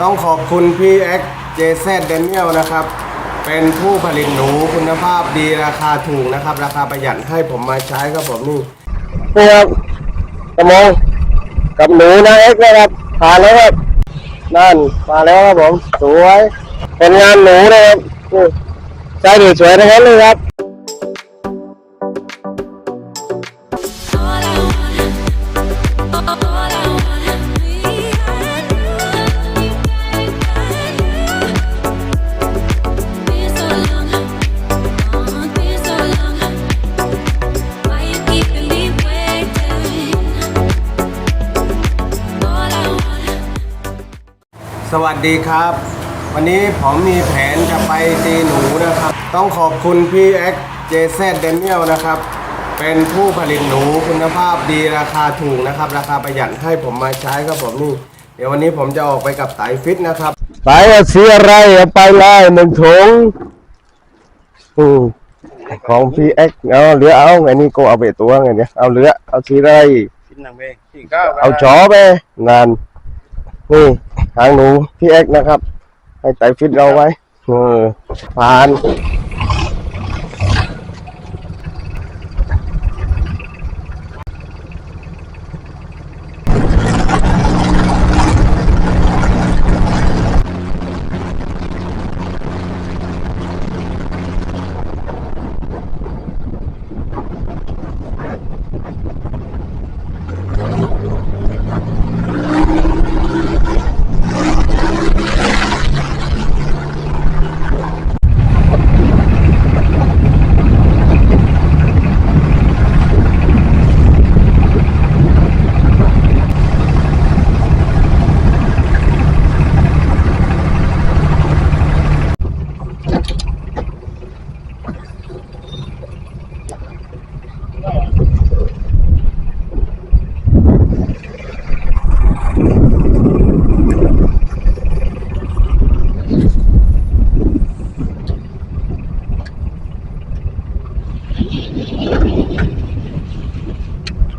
ต้องขอบคุณพี่แอ็กเจเซเดนเนียลนะครับ เป็นผู้ผลิตหนูคุณภาพดีราคาถูกนะครับ ราคาประหยัดให้ผมมาใช้ครับผมนี่นี่ครับกระมงกับหนูนะเอ็กนะครับผ่านแล้วครับนั่นมาแล้วครับผมสวยเป็นงานหนูนะครับใช้ดีสวยทั้งนั้นเลยครับ วัสดีครับ วันนี้ผมมีแผนจะไปตีหนูนะครับ ต้องขอบคุณพี่แอ็กเจเซเดนเนียลนะครับ เป็นผู้ผลิตหนูคุณภาพดีราคาถูกนะครับ ราคาประหยัดให้ผมมาใช้ครับผมนี่ เดี๋ยววันนี้ผมจะออกไปกับสายฟิตนะครับ สายเอาสีอะไรเอาไปเลยหนึ่งถุงอืมของพี่เอ็กซ์เอาเหลือเอาไงนี่ก็เอาไปตัวไงเนี่ยเอาเหลือเอาสีอะไรชิ้นหนังเบสี่เก้าเอาจอไปงาน นี่หางหนูพี่เอ็กนะครับ ให้ไตฟิตเราไว้เออผ่าน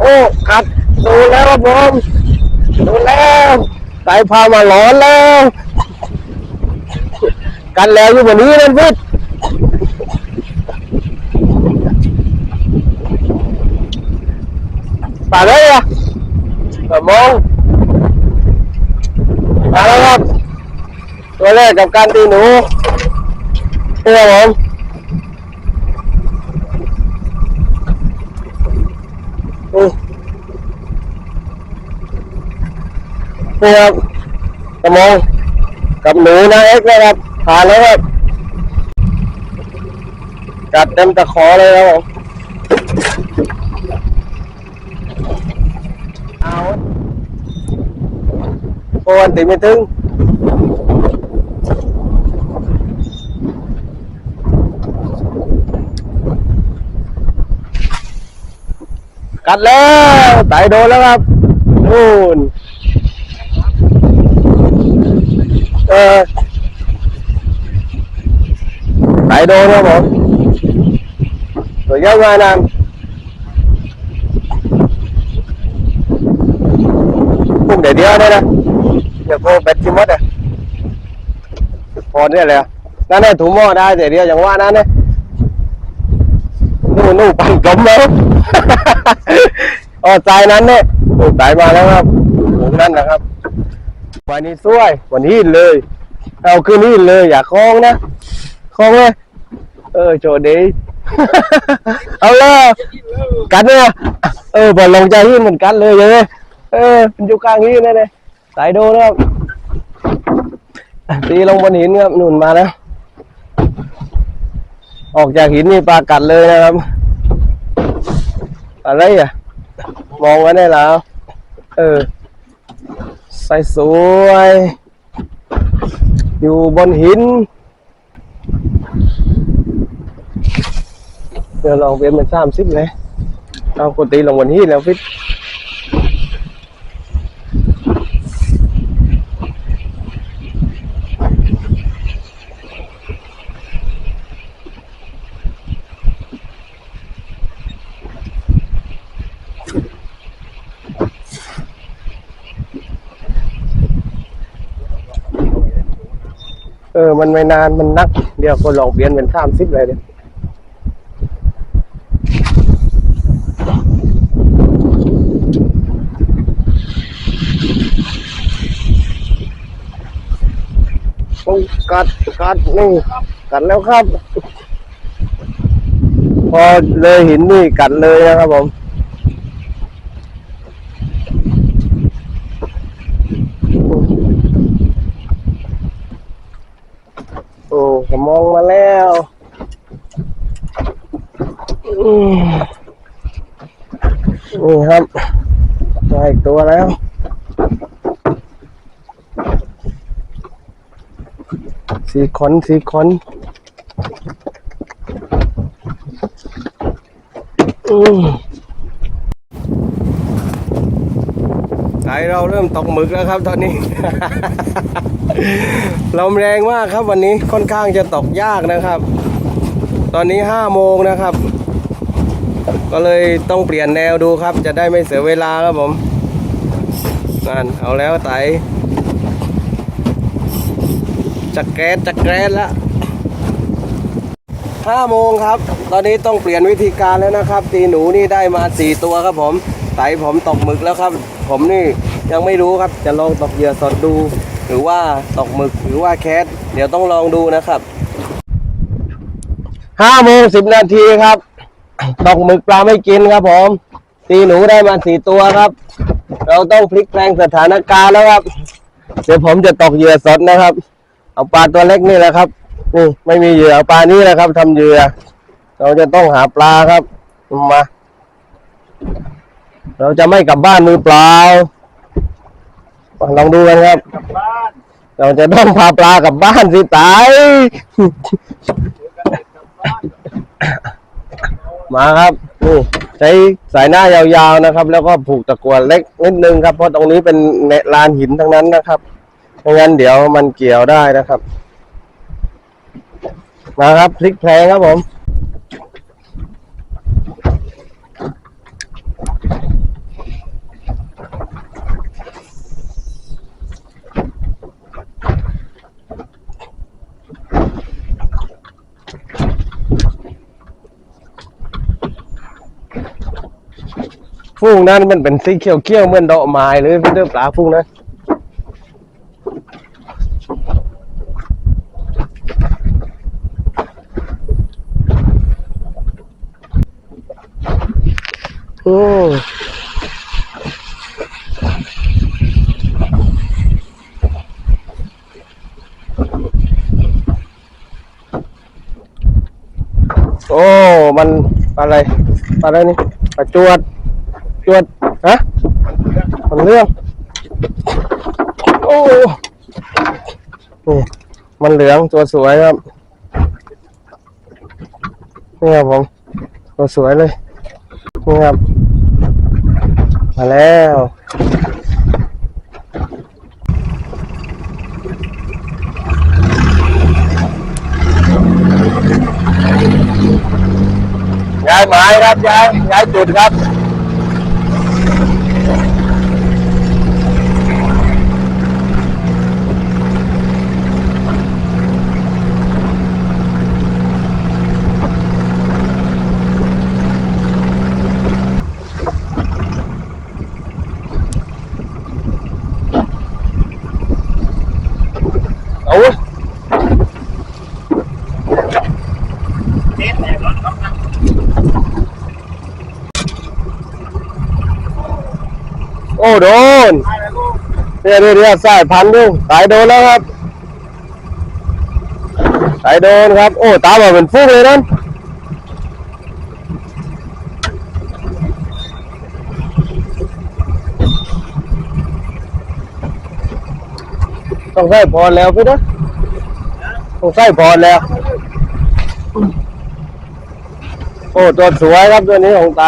โอ้กัดดูแล้ว ครับผมดูแล้วไตพามาหลอนแล้ว กันแล้วอยู่บนนี้นั่นพิษป่าเลยอะกระมองมาแล้วครับ ตัวแรกกับการตีหนูนี่ครับผมอืม นี่ครับกระมองกับหนูนะเอ็กนะครับผ่านแล้วครับกัดเต็มตะขอเลยครับผมเอาโอ้วันติไม่ถึงกัดแล้วไตโดนแล้วครับนู่น เออไตโดนครับผมตัวยาวมานานพุ่งเดี๋ยวเดียวได้นะเดี๋ยวโคแบตจิมดอะพอเนี่ยเลยอะนั่นแหละถุงหม้อได้เดี๋ยวเดียวอย่างว่านั้นเนี่ยนู่นนู่นปั่นกลมแล้วอ๋อสายนั้นเนี่ยนู่นสายมาแล้วครับถุงนั้นนะครับ วันนี้สวยวันนี้เลย เอาคืนนี้เลยอย่าคล้องนะคล้องเลยเออโจดี เอาเลยกันเนี่ยเออบอลลงใจหินเหมือนกันเลยเลยเออมันอยู่กลางหินเลยเลยสายโดนะครับตีลงบนหินครับหนุนมาแล้วออกจากหินนี่ปลากัดเลยนะครับ อะไรอะ มองไว้ได้แล้ว เออ ใส่สวย อยู่บนหิน เดี๋ยวลองเวียนเป็นสามสิบเลย เอากดตีลงบนหินแล้วฟิ เออ มันไม่นานมันนัก เดี๋ยวก็ลองเปลี่ยนเป็นสามสิบเลยเดี๋ยวโอ้กัดกัดนี่กัดแล้วครับ พอเลยหินนี่กัดเลยนะครับผม โอ้ผมมองมาแล้วอืมนี่ครับได้อีก ตัวแล้ว สีขนสีขนอืมใจเราเริ่มตกหมึกแล้วครับตอนนี้ ลมแรงมากครับวันนี้ค่อนข้างจะตกยากนะครับ ตอนนี้ห้าโมงนะครับ ก็เลยต้องเปลี่ยนแนวดูครับ จะได้ไม่เสียเวลาครับผม นั่นเอาแล้วไตจะแก๊สจะแก๊สแล้วห้าโมงครับ ตอนนี้ต้องเปลี่ยนวิธีการแล้วนะครับ ตีหนูนี่ได้มาสี่ตัวครับผม ไตผมตกหมึกแล้วครับ ผมนี่ยังไม่รู้ครับ จะลองตกเหยื่อสดดู หรือว่าตกหมึกหรือว่าแคสเดี๋ยวต้องลองดูนะครับห้าโมงสิบนาทีครับ ตกหมึกปลาไม่กินครับผม ตีหนูได้มาสี่ตัวครับ เราต้องพลิกแปลงสถานการณ์แล้วครับ เดี๋ยวผมจะตกเหยื่อสดนะครับ เอาปลาตัวเล็กนี่แหละครับนี่ไม่มีเหยื่อเอาปลานี้แหละครับทำเหยื่อ เราจะต้องหาปลาครับมาเราจะไม่กลับบ้านมือเปล่าลองดูกันครับเราจะต้องพาปลากลับบ้านสิตาย มาครับนี่ใช้สายหน้ายาวๆนะครับ แล้วก็ผูกตะกั่วเล็กนิดนึงครับ เพราะตรงนี้เป็นเนลานหินทั้งนั้นนะครับไม่งั้นเดี๋ยวมันเกี่ยวได้นะครับ มาครับพลิกแพลงครับผม ฟุ้งนั้นมันเป็นสีเขียวๆเหมือนดอกไม้เลยพี่เด้อปลาฟุ้งนะโอ้โอ้ มันอะไร อะไรนี่ปลาจวด จวดฮะมันเรื่องโอ้นี่มันเหลืองตัวสวยครับนี่ครับผมตัวสวยเลยนี่ครับมาแล้วย้ายหมายครับย้ายย้ายจุดครับ เอาเว้ยโอ้โดนเรียเรียเรียสายพันธุ์ดูสายโดนแล้วครับสายโดนครับ โอ้ตามมาเป็นฟุ้งเลยนั่น ต้องใส่พรแล้วพี่นะต้องใส่พรแล้วโอ้ตัวสวยครับตัวนี้ของไต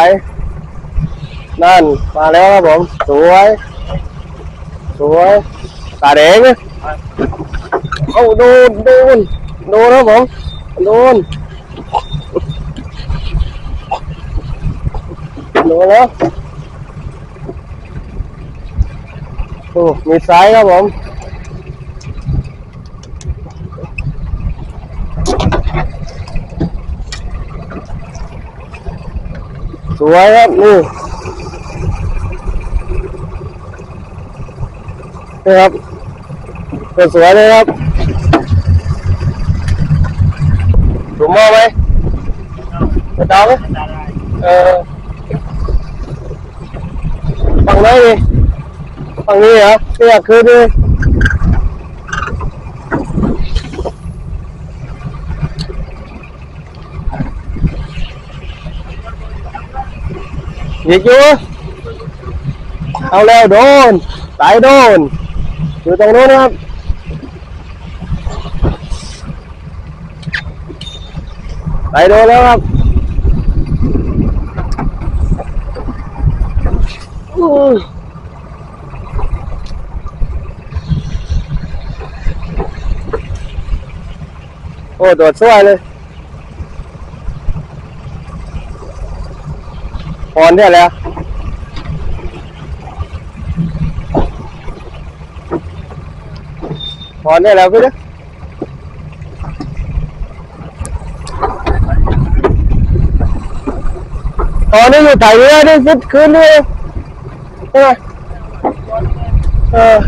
นั่นมาแล้วครับผม สวย สวยตาแดงเนี่ยเอาโดนโดนโดนครับผมโดนโดนแล้วโอ้มีสายครับผม สวยครับนี่นี่ครับตัวสวยเลยครับถูกมอไหมไม่ต้องไหมเออฝั่งไหนดิฝั่งนี้เหรอเนี่ยคือดิ หยิกอยู่เอาแล้วโดนสายโดน อยู่ตรงนู้นนะครับสายโดนแล้วครับอู้โอ้โดดช่วยเลย พรเนี่ยแหละพรเนี่ยแหละพี่นะตอนนี้อยู่ไถ่เรือนี่ฟิตคืนด้วยใช่ไหมเออ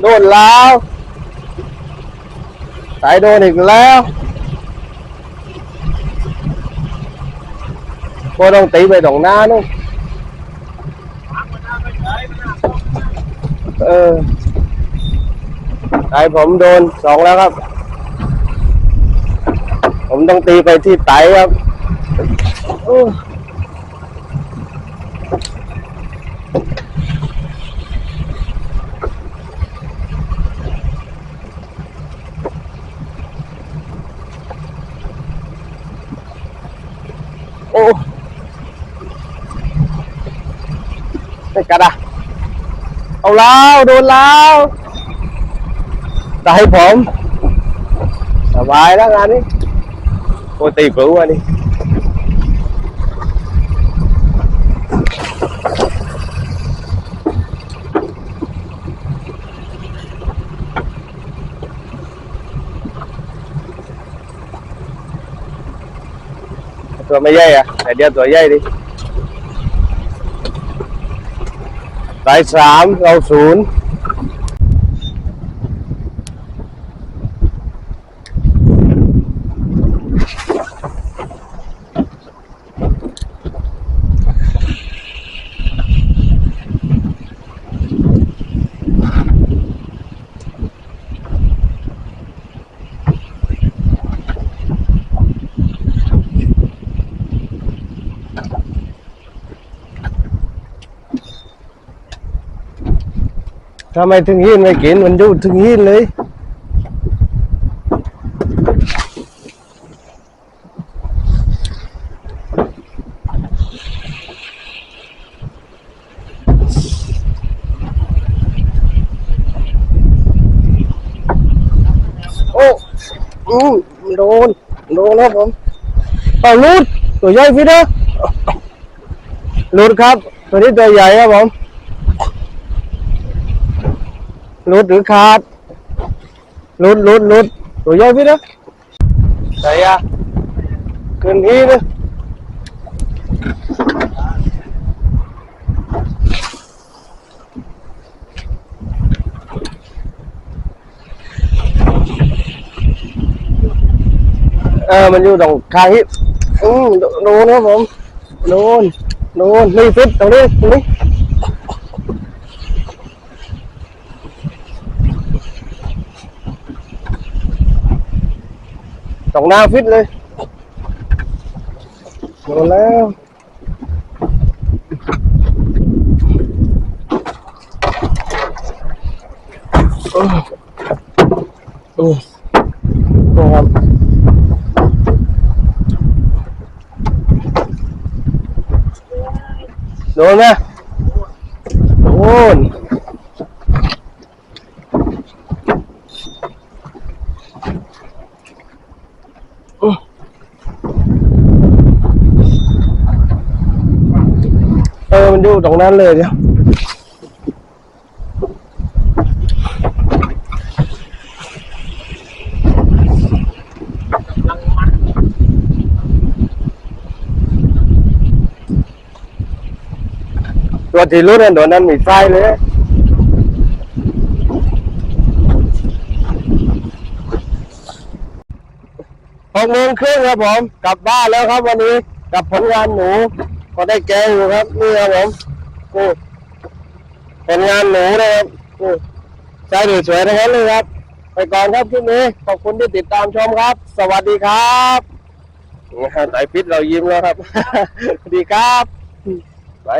โดนแล้ว สายโดนอีกแล้วก็ต้องตีไปตรงหน้านู่นเออสายผมโดนสองแล้วครับ ผมต้องตีไปที่ไตครับ ไม่กัดอะเอาแล้วโดนแล้วไตผมสบายแล้วงานนี้โอ้ตีปรู้อันนี้ตัวไม่ใหญ่อะแต่เดียวตัวใหญ่ดิ สายสามเราศูนย์ ทำไมถึงหินไม่กินมันอยู่ถึงหินเลย โอ้อืมโดน โดนครับผมเอาลูดตัวใหญ่พี่นะลูดครับ ตัวนี้ตัวใหญ่ครับผม ลูดหรือขาดลูดลูดลูดตัวใหญ่พี่นะใส่อะขึ้นที่นะเออมันอยู่ตรงคางนี้อืมโดโดนครับผมโดนโดนนี่ฟิตตรงนี้ตรงนี้ ตรงหน้าฟิตเลยโดนแล้วโอ้โอ้โอ้ครับโดนไหมูตรงนั้นเลยเนี่ยตัวที่รู้เนี่ยตัวนั้นมีไฟเลยหกโมงครึ่งครับผม กลับบ้านแล้วครับวันนี้ กับผลงานหนู ก็ได้แกงอยู่ครับนี่ครับผมนี่ผลงานหนูนะครับนี่ใช้สวยๆทั้งนั้นเลยครับ ไปก่อนครับคลิปนี้ขอบคุณที่ติดตามชมครับ สวัสดีครับนี่ฮะสายฟิตเรายิ้มแล้วครับสวัสดีครับไป